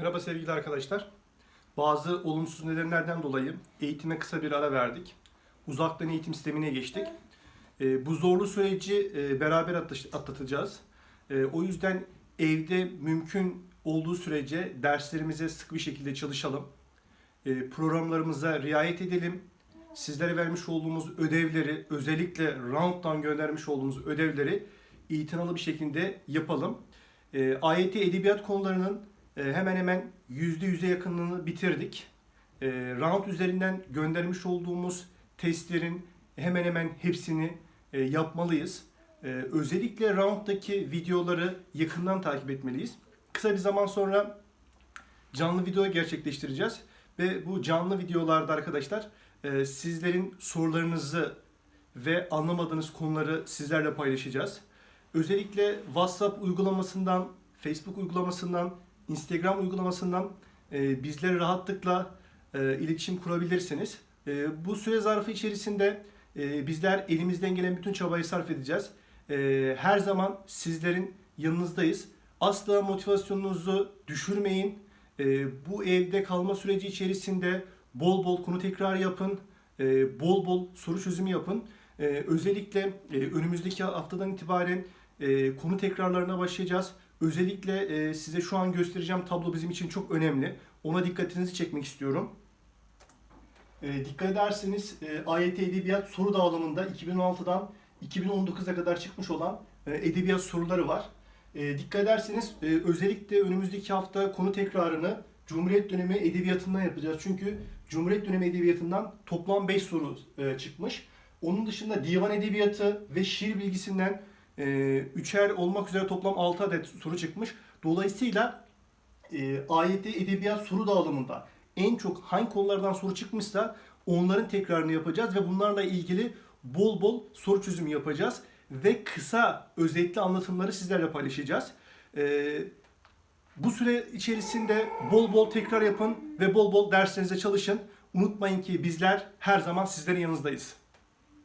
Merhaba sevgili arkadaşlar. Bazı olumsuz nedenlerden dolayı eğitime kısa bir ara verdik. Uzaktan eğitim sistemine geçtik. Ee, bu zorlu süreci e, beraber atlatacağız. Ee, o yüzden evde mümkün olduğu sürece derslerimize sık bir şekilde çalışalım. Ee, programlarımıza riayet edelim. Sizlere vermiş olduğumuz ödevleri, özellikle round'dan göndermiş olduğumuz ödevleri itinalı bir şekilde yapalım. AYT edebiyat konularının hemen hemen %100'e yakınını bitirdik. E, round üzerinden göndermiş olduğumuz testlerin hemen hemen hepsini e, yapmalıyız. E, özellikle round'daki videoları yakından takip etmeliyiz. Kısa bir zaman sonra canlı video gerçekleştireceğiz. Ve bu canlı videolarda arkadaşlar e, sizlerin sorularınızı ve anlamadığınız konuları sizlerle paylaşacağız. Özellikle WhatsApp uygulamasından, Facebook uygulamasından, Instagram uygulamasından e, bizlere rahatlıkla e, iletişim kurabilirsiniz. E, bu süre zarfı içerisinde e, bizler elimizden gelen bütün çabayı sarf edeceğiz. E, her zaman sizlerin yanınızdayız. Asla motivasyonunuzu düşürmeyin. E, bu evde kalma süreci içerisinde bol bol konu tekrar yapın. E, bol bol soru çözümü yapın. E, özellikle e, önümüzdeki haftadan itibaren e, konu tekrarlarına başlayacağız. Özellikle e, size şu an göstereceğim tablo bizim için çok önemli. Ona dikkatinizi çekmek istiyorum. E, dikkat ederseniz e, AYT Edebiyat soru dağılımında 2016'dan 2019'a kadar çıkmış olan e, edebiyat soruları var. E, dikkat ederseniz e, özellikle önümüzdeki hafta konu tekrarını Cumhuriyet dönemi edebiyatından yapacağız. Çünkü Cumhuriyet dönemi edebiyatından toplam 5 soru e, çıkmış. Onun dışında divan edebiyatı ve şiir bilgisinden üçer olmak üzere toplam 6 adet soru çıkmış. Dolayısıyla e, AYT edebiyat soru dağılımında en çok hangi konulardan soru çıkmışsa onların tekrarını yapacağız ve bunlarla ilgili bol bol soru çözümü yapacağız ve kısa özetli anlatımları sizlerle paylaşacağız. E, bu süre içerisinde bol bol tekrar yapın ve bol bol derslerinize çalışın. Unutmayın ki bizler her zaman sizlerin yanınızdayız.